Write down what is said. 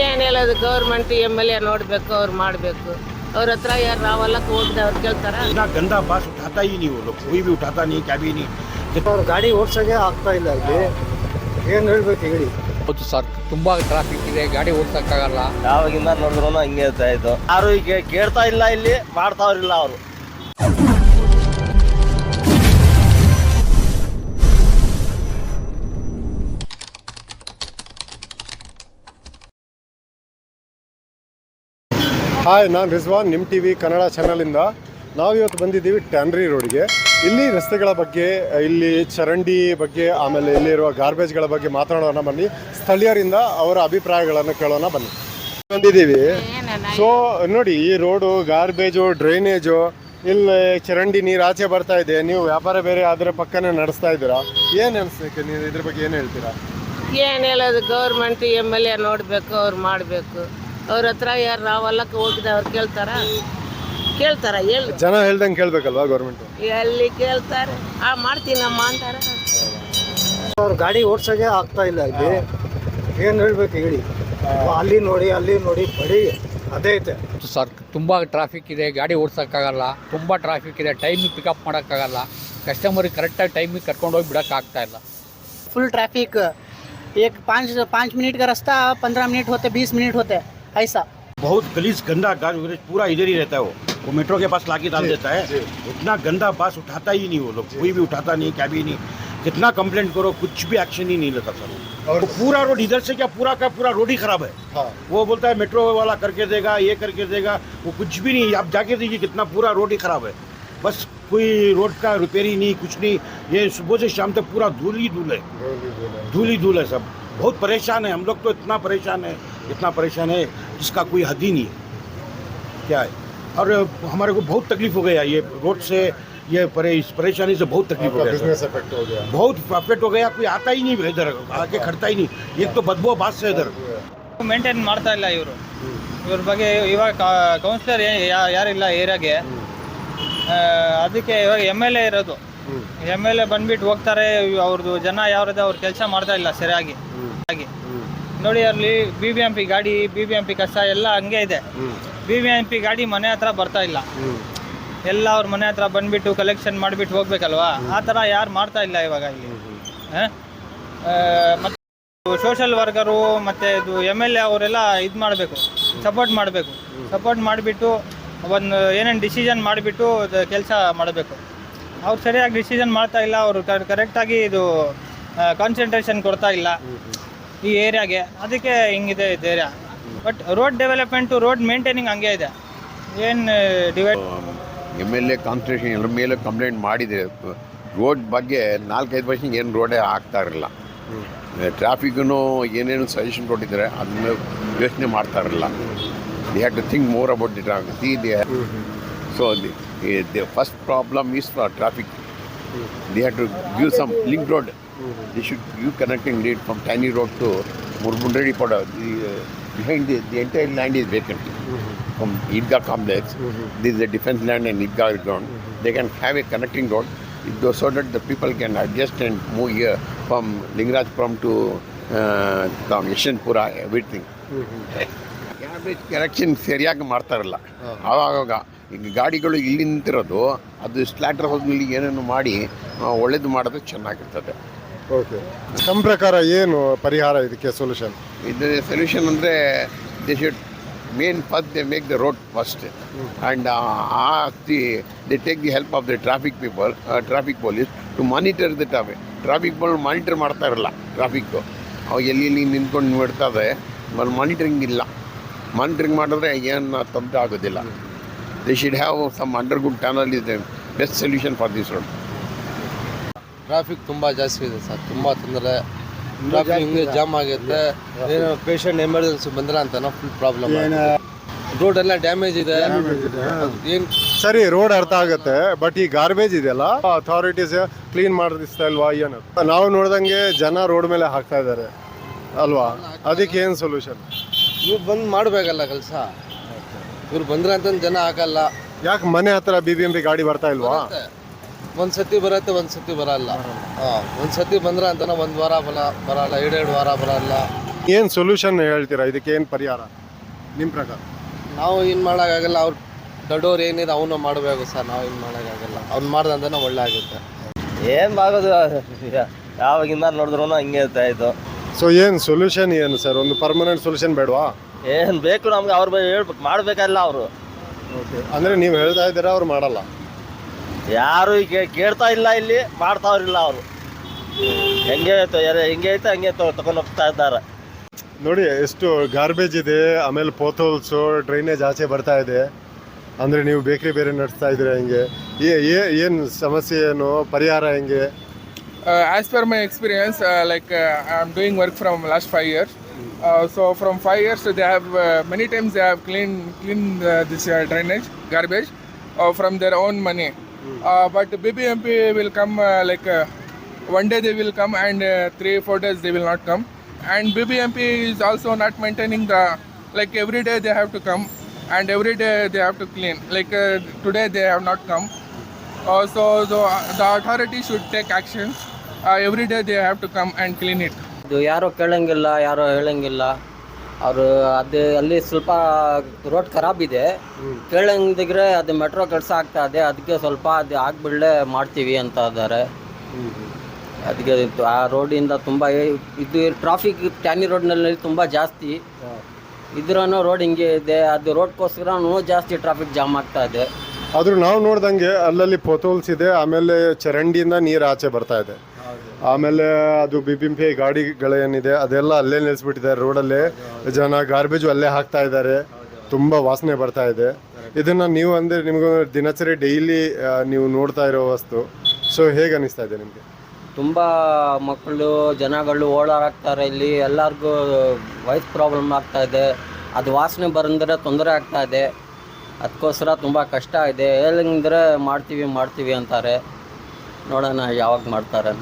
ಏನು ಹೇಳೋದು government M L A ನೋಡಬೇಕು ಅವ್ರು ಮಾಡಬೇಕು ಅವ್ರ ಹತ್ರ ಯಾರು ನಾವೆಲ್ಲ ಹೋಗಿದೆ ಅವ್ರು ಕೇಳ್ತಾರ इतना गंदा बास उठाता ही नहीं वो लोग कोई भी उठाता नहीं क्या भी नहीं ಅವ್ರು ಗಾಡಿ ಓಡ್ಸೋಕೆ ಆಗ್ತಾ ಇಲ್ಲ ಇಲ್ಲಿ ಏನು ಹೇಳ್ಬೇಕು ಹೇಳಿ ಹೌದು ಸರ್ ತುಂಬ ಟ್ರಾಫಿಕ್ ಇದೆ ಗಾಡಿ ಓಡ್ಸೋಕ್ಕಾಗಲ್ಲ ಯಾವಾಗಿಂದ ನೋಡಿದ್ರು ಹಿಂಗೆ ಇರ್ತಾ ಇತ್ತು ಯಾರು ಈಗ ಕೇಳ್ತಾ ಇಲ್ಲ ಇಲ್ಲಿ ಮಾಡ್ತಾವ್ರಿಲ್ಲ ಅವರು ಹಾಯ್ ನಾನು ರಿಜ್ವಾನ್ ನಿಮ್ಮ ಟಿ ವಿ ಕನ್ನಡ ಚಾನಲಿಂದ ನಾವು ಇವತ್ತು ಬಂದಿದ್ದೀವಿ ಟ್ಯಾನ್ರಿ ರೋಡ್ಗೆ. ಇಲ್ಲಿ ರಸ್ತೆಗಳ ಬಗ್ಗೆ ಇಲ್ಲಿ ಚರಂಡಿ ಬಗ್ಗೆ ಆಮೇಲೆ ಇಲ್ಲಿರುವ ಗಾರ್ಬೇಜ್ಗಳ ಬಗ್ಗೆ ಮಾತನಾಡೋಣ ಬನ್ನಿ. ಸ್ಥಳೀಯರಿಂದ ಅವರ ಅಭಿಪ್ರಾಯಗಳನ್ನು ಕೇಳೋಣ ಬನ್ನಿ. ಬಂದಿದ್ದೀವಿ. ಸೊ ನೋಡಿ ಈ ರೋಡು ಗಾರ್ಬೇಜು ಡ್ರೈನೇಜು ಇಲ್ಲಿ ಚರಂಡಿ ನೀರು ಆಚೆ ಬರ್ತಾ ಇದೆ. ನೀವು ವ್ಯಾಪಾರ ಬೇರೆ ಅದರ ಪಕ್ಕನೇ ನಡೆಸ್ತಾ ಇದ್ದೀರಾ? ಏನು ಅನಿಸ್ತೈತೆ ನೀವು ಇದ್ರ ಬಗ್ಗೆ ಏನು ಹೇಳ್ತೀರಾ? ಏನು ಹೇಳೋದು ಗೌರ್ಮೆಂಟ್ ಎಂ ಎಲ್ ಎ ನೋಡಬೇಕು ಅವ್ರು ಮಾಡಬೇಕು. ಅವ್ರ ಹತ್ರ ಯಾರು ನಾವೆಲ್ಲ ಹೋಗಿದೆ ಅವ್ರು ಕೇಳ್ತಾರ ಕೇಳ್ತಾರ ಹೇಳಿ ಜನ ಹೇಳ್ದಂಗೆ ಕೇಳಬೇಕಲ್ವಾ ಗೌರ್ಮೆಂಟು ಎಲ್ಲಿ ಕೇಳ್ತಾರೆ ಆ ಮಾಡ್ತೀನಮ್ಮ ಅಂತಾರೆ ಅವ್ರು ಗಾಡಿ ಓಡ್ಸೋಕೆ ಆಗ್ತಾ ಇಲ್ಲ ಇಲ್ಲಿ ಏನು ಹೇಳ್ಬೇಕು ಹೇಳಿ ಅಲ್ಲಿ ನೋಡಿ ಅಲ್ಲಿ ನೋಡಿ ಬರೀ ಅದೇ ಐತೆ ಹೌದು ಸರ್ ತುಂಬ ಟ್ರಾಫಿಕ್ ಇದೆ ಗಾಡಿ ಓಡ್ಸೋಕ್ಕಾಗಲ್ಲ ತುಂಬ ಟ್ರಾಫಿಕ್ ಇದೆ ಟೈಮಿಗೆ ಪಿಕಪ್ ಮಾಡೋಕ್ಕಾಗಲ್ಲ ಕಸ್ಟಮರಿಗೆ ಕರೆಕ್ಟಾಗಿ ಟೈಮಿಗೆ ಕರ್ಕೊಂಡೋಗಿ ಬಿಡೋಕ್ಕಾಗ್ತಾ ಇಲ್ಲ फुल ट्रैफिक एक पाँच पाँच मिनट का रास्ता पंद्रह मिनट होते बीस मिनट होते ऐसा। बहुत गलीस गंदा गाज वगैरह पूरा इधर ही रहता है वो। वो मेट्रो के पास लाके डाल देता है। उतना गंदा बास उठाता ही नहीं वो लोग। कोई भी उठाता नहीं क्या भी नहीं। कितना कंप्लेंट करो कुछ भी एक्शन ही नहीं लेता सर और तो पूरा रोड इधर से क्या पूरा का पूरा रोड ही खराब है। हाँ। वो बोलता है मेट्रो वाला करके देगा ये करके देगा। वो कुछ भी नहीं आप जाके देखिए कितना पूरा रोड ही खराब है। बस कोई रोड का रिपेयरिंग नहीं कुछ नहीं। ये सुबह से शाम तक पूरा धूल ही धूल है। धूल ही धूल है सब। बहुत परेशान है हम लोग तो इतना परेशान है इतना परेशान है जिसका कोई हद ही नहीं है क्या है और हमारे को बहुत तकलीफ हो गया ये रोड से ये परे इस परेशानी से बहुत तकलीफ हो गया सर। बिजनेस इफेक्ट हो गया बहुत प्रॉफिट हो गया कोई आता ही नहीं इधर आके खड़ता ही नहीं एक तो बदबू बात से इधर ಮೇಂಟೈನ್ ಮಾಡ್ತಾ ಇಲ್ಲ ಇವರು ಇವ್ರ ಬಗ್ಗೆ ಇವಾಗ ಕೌನ್ಸಿಲರ್ ಯಾರಿಲ್ಲ ಏರಿಯಾಗೆ ಅದಕ್ಕೆ ಇವಾಗ ಎಮ್ ಎಲ್ ಎ ಇರೋದು ಎಮ್ ಎಲ್ ಎ ಬಂದ್ಬಿಟ್ಟು ಹೋಗ್ತಾರೆ ಅವ್ರದ್ದು ಜನ ಯಾವ್ದು ಅವ್ರು ಕೆಲಸ ಮಾಡ್ತಾ ಇಲ್ಲ ಸರಿಯಾಗಿ ಹಾಗೆ. ನೋಡಿ ಅಲ್ಲಿ ಬಿ ಬಿ ಎಂ ಪಿ ಗಾಡಿ ಬಿ ಬಿ ಎಂ ಪಿ ಕಸ ಎಲ್ಲ ಹಂಗೆ ಇದೆ. ಬಿ ಬಿ ಎಂ ಪಿ ಗಾಡಿ ಮನೆ ಹತ್ರ ಬರ್ತಾ ಇಲ್ಲ. ಎಲ್ಲ ಅವ್ರ ಮನೆ ಹತ್ರ ಬಂದ್ಬಿಟ್ಟು ಕಲೆಕ್ಷನ್ ಮಾಡಿಬಿಟ್ಟು ಹೋಗ್ಬೇಕಲ್ವಾ? ಆ ಥರ ಯಾರು ಮಾಡ್ತಾ ಇಲ್ಲ ಇವಾಗ ಇಲ್ಲಿ. ಮತ್ತು ಸೋಷಲ್ ವರ್ಕರು ಮತ್ತು ಇದು ಎಂ ಎಲ್ ಎ ಅವರೆಲ್ಲ ಇದು ಮಾಡಬೇಕು ಸಪೋರ್ಟ್ ಮಾಡಬೇಕು. ಸಪೋರ್ಟ್ ಮಾಡಿಬಿಟ್ಟು ಒಂದು ಏನೇನು ಡಿಸಿಷನ್ ಮಾಡಿಬಿಟ್ಟು ಕೆಲಸ ಮಾಡಬೇಕು. ಅವ್ರು ಸರಿಯಾಗಿ ಡಿಸಿಷನ್ ಮಾಡ್ತಾ ಇಲ್ಲ, ಅವರು ಕರೆಕ್ಟಾಗಿ ಇದು ಕಾನ್ಸಂಟ್ರೇಷನ್ ಕೊಡ್ತಾ ಇಲ್ಲ. ಈ ಏರಿಯಾಗೆ. ಅದಕ್ಕೆ ಹಿಂಗಿದೆ ಇದು area. But road development road maintaining ಹಂಗೆ ಇದೆ. ಏನು divide M L A constitution ಎಲ್ಲರ ಮೇಲೆ ಕಂಪ್ಲೇಂಟ್ ಮಾಡಿದೆ. ರೋಡ್ ಬಗ್ಗೆ ನಾಲ್ಕೈದು ವರ್ಷ ಏನು ರೋಡೇ ಆಗ್ತಾ ಇರಲಿಲ್ಲ ಟ್ರಾಫಿಕ್ಕೂ ಏನೇನು ಸಜೆಷನ್ ಕೊಟ್ಟಿದ್ದಾರೆ ಅದನ್ನ ಯೋಚನೆ ಮಾಡ್ತಾ ಇರಲಿಲ್ಲ they have to think more about the traffic the the so the the first problem is for traffic they have to give some link road they should give connecting Road from tannery road to uh, behind the, the entire land is vacant. Mm-hmm. from Idga complex. This is a defense land and Idga ground. They can have a connecting road so that the people can adjust and move here from Lingrajpuram to uh, from Yeshwanpura, everything. Garbage collection ಸರಿಯಾಗಿ ಮಾಡ್ತಾರಲ್ಲ ಆವಾಗ ಈಗ ಗಾಡಿಗಳು ಇಲ್ಲಿ ನಿಂತಿರೋದು ಅದು ಸ್ಲ್ಯಾಟರ್ ಹೌಸ್ನಲ್ಲಿ ಏನೇನು ಮಾಡಿ ಒಳ್ಳೇದು ಮಾಡಿದ್ರೆ ಚೆನ್ನಾಗಿರ್ತದೆ ಓಕೆ ತಮ್ಮ ಪ್ರಕಾರ ಏನು ಪರಿಹಾರ ಇದಕ್ಕೆ ಸೊಲ್ಯೂಷನ್ ಇದು ಸೊಲ್ಯೂಷನ್ ಅಂದರೆ they should main first they make the road first and ah the they take the help of the traffic people traffic police to monitor the traffic traffic police monitor ಮಾಡ್ತಾ ಇರಲ್ಲ traffic ಅವು ಎಲ್ಲಿ ಎಲ್ಲಿ ನಿಂತ್ಕೊಂಡು ಬಿಡ್ತದೆ monitoring ಇಲ್ಲ. Monitoring ಮಾಡಿದ್ರೆ ಏನು ತೊಂದರೆ ಆಗೋದಿಲ್ಲ. They should have some underground tunnel is the best solution for this road traffic ತುಂಬ ಜಾಸ್ತಿ ಇದೆ ಸರ್. ತುಂಬ ತೊಂದರೆ. ಟ್ರಾಫಿಕ್ ಹಿಂಗೆ ಜಾಮ್ ಆಗುತ್ತೆ. ಏನೋ ಪೇಷಂಟ್ ಎಮರ್ಜೆನ್ಸಿ ಬಂದ್ರೆ ಅಂತ ಫುಲ್ ಪ್ರಾಬ್ಲಮ್ ರೋಡ್ ಎಲ್ಲ ಡ್ಯಾಮೇಜ್ ಇದೆ. ಏನು ಸರಿ ರೋಡ್ ಅರ್ಥ ಆಗುತ್ತೆ ಬಟ್ ಈ ಗಾರ್ಬೇಜ್ ಇದೆಯಲ್ಲ ಅಥಾರಿಟೀಸ್ ಕ್ಲೀನ್ ಮಾಡಿಸ್ತಾ ಇಲ್ವಾ ಏನು? ನಾವು ನೋಡ್ದಂಗೆ ಜನ ರೋಡ್ ಮೇಲೆ ಹಾಕ್ತಾ ಇದ್ದಾರೆ ಅಲ್ವಾ? ಅದಕ್ಕೆ ಏನು ಸೊಲ್ಯೂಷನ್ ಇವ್ರು ಬಂದು ಮಾಡಬೇಕಲ್ಲ ಕೆಲಸ. ಇವ್ರು ಬಂದ್ರೆ ಅಂತ ಜನ ಹಾಕಲ್ಲ. ಯಾಕೆ ಮನೆ ಹತ್ರ ಬಿ ಬಿ ಎಂ ಪಿ ಗಾಡಿ ಬರ್ತಾ ಇಲ್ವಾ? ಒಂದು ಸತಿ ಬರುತ್ತೆ ಒಂದು ಸತಿ ಬರಲ್ಲ. ಹಾಂ ಒಂದು ಸತಿ ಬಂದ್ರೆ ಅಂತನ ಒಂದು ವಾರ ಬಲ ಬರಲ್ಲ ಎರಡೆರಡು ವಾರ ಬರಲ್ಲ. ಏನು ಸೊಲ್ಯೂಷನ್ ಹೇಳ್ತೀರಾ? ಇದಕ್ಕೆ ಏನು ಪರಿಹಾರ? ನಿಮ್ಮ ಪ್ರಕಾರ. ನಾವು ಏನು ಮಾಡೋಕ್ಕಾಗಲ್ಲ ಅವ್ರು ದೊಡ್ಡವ್ರು ಏನಿದೆ ಅವನು ಮಾಡಬೇಕು ಸರ್ ನಾವು ಏನು ಮಾಡೋಕ್ಕಾಗಲ್ಲ. ಅವ್ನು ಮಾಡ್ದಂತನ ಒಳ್ಳೆ ಆಗುತ್ತೆ. ಏನ್ ಆಗೋದು? ಯಾವಾಗಿಂದ ನೋಡಿದ್ರು ಹಿಂಗೆ ಇರ್ತಾ ಇತ್ತು ಸೊ ಏನು ಸೊಲ್ಯೂಷನ್ ಏನು ಸರ್ ಒಂದು ಪರ್ಮನೆಂಟ್ ಸೊಲ್ಯೂಷನ್ ಬೇಡವಾ? ಏನ್ ಬೇಕು ನಮ್ಗೆ ಅವ್ರ ಬಗ್ಗೆ ಹೇಳ್ಬೇಕು ಮಾಡ್ಬೇಕಲ್ಲ ಅವರು? ಓಕೆ ಅಂದರೆ ನೀವು ಹೇಳ್ತಾ ಇದ್ದೀರಾ ಅವ್ರು ಮಾಡಲ್ಲ? ಯಾರು ಈಗ ಕೇಳ್ತಾ ಇಲ್ಲ ಇಲ್ಲಿ ಮಾಡ್ತಾವ್ರಿಲ್ಲ ಅವರು. ಹೆಂಗೆ ಹೆಂಗೆ ಐತೆ ಹಂಗೆ ತಗೊಂಡು ಹೋಗ್ತಾ ಇದ್ದಾರೆ. ನೋಡಿ ಎಷ್ಟು ಗಾರ್ಬೇಜ್ ಇದೆ ಆಮೇಲೆ ಪೋಥೋಲ್ಸು ಡ್ರೈನೇಜ್ ಆಚೆ ಬರ್ತಾ ಇದೆ. ಅಂದರೆ ನೀವು ಬೇಕರಿ ಬೇರೆ ನಡೆಸ್ತಾ ಇದ್ದೀರಾ ಹೆಂಗೆ? ಏನು ಸಮಸ್ಯೆ ಏನು? ಪರಿಹಾರ ಹೆಂಗೆ? As per my experience like I am doing work from last five years so from five years they have many times they have clean clean this drainage garbage from their own uh, drainage garbage uh, from their own money. Uh, but BBMP will come uh, like uh, one day they will come and uh, three four days they will not come. And BBMP is also not maintaining the like every day they have to come and every day they have to clean. Like uh, today they have not come. Uh, so the, the authority should take actions. Uh, every day they have to come and clean it. ಇದು ಯಾರೋ ಕೇಳಂಗಿಲ್ಲ ಯಾರೋ ಹೇಳಂಗಿಲ್ಲ ಅವರು ಅದು ಅಲ್ಲಿ ಸ್ವಲ್ಪ road ಖರಾಬ್ ಇದೆ. ಕೇಳಂಗಿದ್ರೆ ಅದು ಮೆಟ್ರೋ ಕೆಲಸ ಆಗ್ತಾ ಇದೆ. ಅದಕ್ಕೆ ಸ್ವಲ್ಪ ಅದು ಆಗ್ಬಿಡ್ಲೆ ಮಾಡ್ತೀವಿ ಅಂತ ಇದ್ದಾರೆ. ಅದಕ್ಕೆ ಇದು ಆ ರೋಡಿಂದ ತುಂಬ ಇದು ಟ್ರಾಫಿಕ್ ಟ್ಯಾನಿ ರೋಡ್ನಲ್ಲಿ ತುಂಬ ಜಾಸ್ತಿ. ಇದ್ರೂ ರೋಡ್ ಹಿಂಗೆ ಇದೆ. ಅದು ರೋಡ್ಗೋಸ್ಕರ ಜಾಸ್ತಿ ಟ್ರಾಫಿಕ್ ಜಾಮ್ ಆಗ್ತಾ ಇದೆ. ಆದರೂ ನಾವು ನೋಡ್ದಂಗೆ ಅಲ್ಲಲ್ಲಿ ಪೊತೋಲ್ಸ್ ಇದೆ ಆಮೇಲೆ ಚರಂಡಿಯಿಂದ ನೀರು ಆಚೆ ಬರ್ತಾ ಇದೆ. ಆಮೇಲೆ ಅದು ಬಿ ಬಿ ಪಿ ಗಾಡಿಗಳೇನಿದೆ ಅದೆಲ್ಲ ಅಲ್ಲೇ ನಿಲ್ಲಿಸ್ಬಿಟ್ಟಿದ್ದಾರೆ ರೋಡಲ್ಲಿ. ಜನ ಗಾರ್ಬೇಜು ಅಲ್ಲೇ ಹಾಕ್ತಾ ಇದ್ದಾರೆ. ತುಂಬ ವಾಸನೆ ಬರ್ತಾ ಇದೆ. ಇದನ್ನು ನೀವು ಅಂದರೆ ನಿಮಗೆ ದಿನಚರಿ ಡೈಲಿ ನೀವು ನೋಡ್ತಾ ಇರೋ ವಸ್ತು. ಸೊ ಹೇಗೆ ಅನಿಸ್ತಾ ಇದೆ ನಿಮಗೆ? ತುಂಬ ಮಕ್ಕಳು, ಜನಗಳು ಓಡಾಡ್ತಾರೆ ಇಲ್ಲಿ. ಎಲ್ಲರಿಗೂ ವಾಯ್ಸ್ ಪ್ರಾಬ್ಲಮ್ ಆಗ್ತಾ ಇದೆ. ಅದು ವಾಸನೆ ಬಂದರೆ ತೊಂದರೆ ಆಗ್ತಾ ಇದೆ. ಅದಕ್ಕೋಸ್ಕರ ತುಂಬ ಕಷ್ಟ ಇದೆ. ಹೇಳಂಗಿದ್ರೆ ಮಾಡ್ತೀವಿ ಮಾಡ್ತೀವಿ ಅಂತಾರೆ. ನೋಡೋಣ ಯಾವಾಗ ಮಾಡ್ತಾರೆ